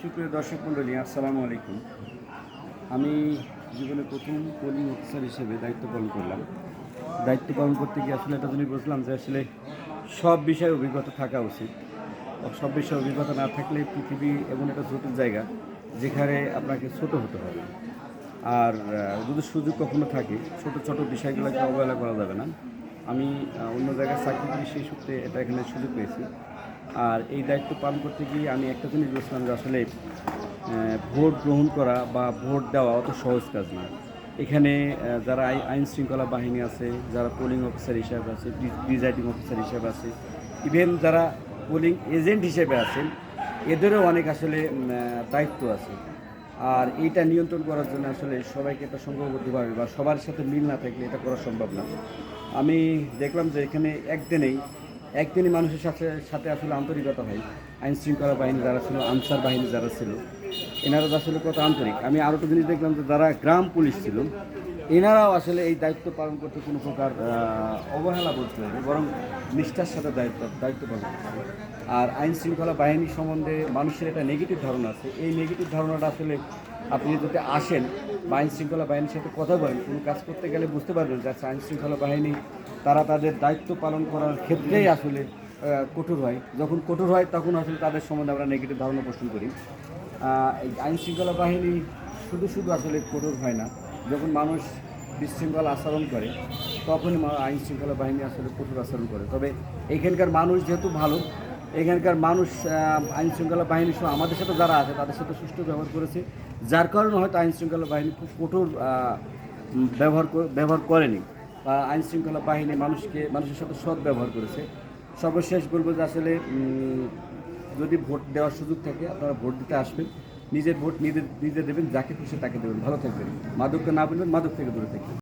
সুপ্রিয় দর্শক মণ্ডলী, আসসালামু আলাইকুম। আমি জীবনে প্রথম পোলিং অফিসার হিসেবে দায়িত্ব পালন করলাম। দায়িত্ব পালন করতে গিয়ে আসলে এটা জন্যই বুঝলাম যে আসলে সব বিষয়ে অভিজ্ঞতা থাকা উচিত। সব বিষয়ে অভিজ্ঞতা না থাকলে পৃথিবী এমন একটা জটিল জায়গা যেখানে আপনাকে ছোট হতে হবে। আর যদি সুযোগ কখনো থাকে, ছোট ছোট বিষয়গুলোকে অবহেলা করা যাবে না। আমি অন্য জায়গায় চাকরি করি সেই সূত্রে এটা এখানে সুযোগ পেয়েছি। আর এই দায়িত্ব পালন করতে গিয়ে আমি একটা জিনিস বুঝলাম যে আসলে ভোট গ্রহণ করা বা ভোট দেওয়া অত সহজ কাজ না। এখানে যারা আই- আইন শৃঙ্খলা বাহিনী আছে, যারা পোলিং অফিসার হিসাবে আছে প্রিজাইডিং অফিসার হিসাবে আছে ইভেন যারা পোলিং এজেন্ট হিসেবে আছেন, এদেরও অনেক আসলে দায়িত্ব আছে। আর এইটা নিয়ন্ত্রণ করার জন্য আসলে সবাইকে এটা সংঘবদ্ধভাবে বা সবার সাথে মিল না থাকলে এটা করা সম্ভব না। আমি দেখলাম যে এখানে একদিনেই একদিনই মানুষের সাথে সাথে আসলে আন্তরিকতা হয় আইন শৃঙ্খলা বাহিনী যারা ছিল, আনসার বাহিনী যারা ছিল, এনারা আসলে কত আন্তরিক। আমি আরও একটা জিনিস দেখলাম যে যারা গ্রাম পুলিশ ছিল, এনারাও আসলে এই দায়িত্ব পালন করতে কোনো প্রকার অবহেলা বলতে হবে বরং নিষ্ঠার সাথে দায়িত্ব দায়িত্ব পালন করছে আর আইন শৃঙ্খলা বাহিনী সম্বন্ধে মানুষের একটা নেগেটিভ ধারণা আছে। এই নেগেটিভ ধারণাটা আসলে আপনি যদি আসেন বা আইন শৃঙ্খলা বাহিনীর সাথে কথা বলেন। কোনো কাজ করতে গেলে বুঝতে পারবেন যে আচ্ছা আইন শৃঙ্খলা বাহিনী, তারা তাদের দায়িত্ব পালন করার ক্ষেত্রেই আসলে কঠোর হয়। যখন কঠোর হয়, তখন আসলে তাদের সম্বন্ধে আমরা নেগেটিভ ধারণা পোষণ করি। আইন শৃঙ্খলা বাহিনী শুধু শুধু আসলে কঠোর হয় না। যখন মানুষ বিশৃঙ্খলা আচরণ করে, তখনই আইন শৃঙ্খলা বাহিনী আসলে কঠোর আচরণ করে। তবে এখানকার মানুষ যেহেতু ভালো এখানকার মানুষ আইন শৃঙ্খলা বাহিনী সহ আমাদের সাথে যারা আছে, তাদের সাথে সুষ্ঠু ব্যবহার করেছে। যার কারণে হয়তো আইন শৃঙ্খলা বাহিনী খুব কঠোর ব্যবহার ব্যবহার করেনি। বা আইন শৃঙ্খলা বাহিনী মানুষকে, মানুষের সাথে সৎ ব্যবহার করেছে। সর্বশেষ বলব যে আসলে যদি ভোট দেওয়ার সুযোগ থাকে, আপনারা ভোট দিতে আসবেন। নিজের ভোট নিজে নিজে দেবেন, যাকে খুশি তাকে দেবেন। ভালো থাকবেন। মাদককে না বলবেন, মাদক থেকে দূরে থাকবেন।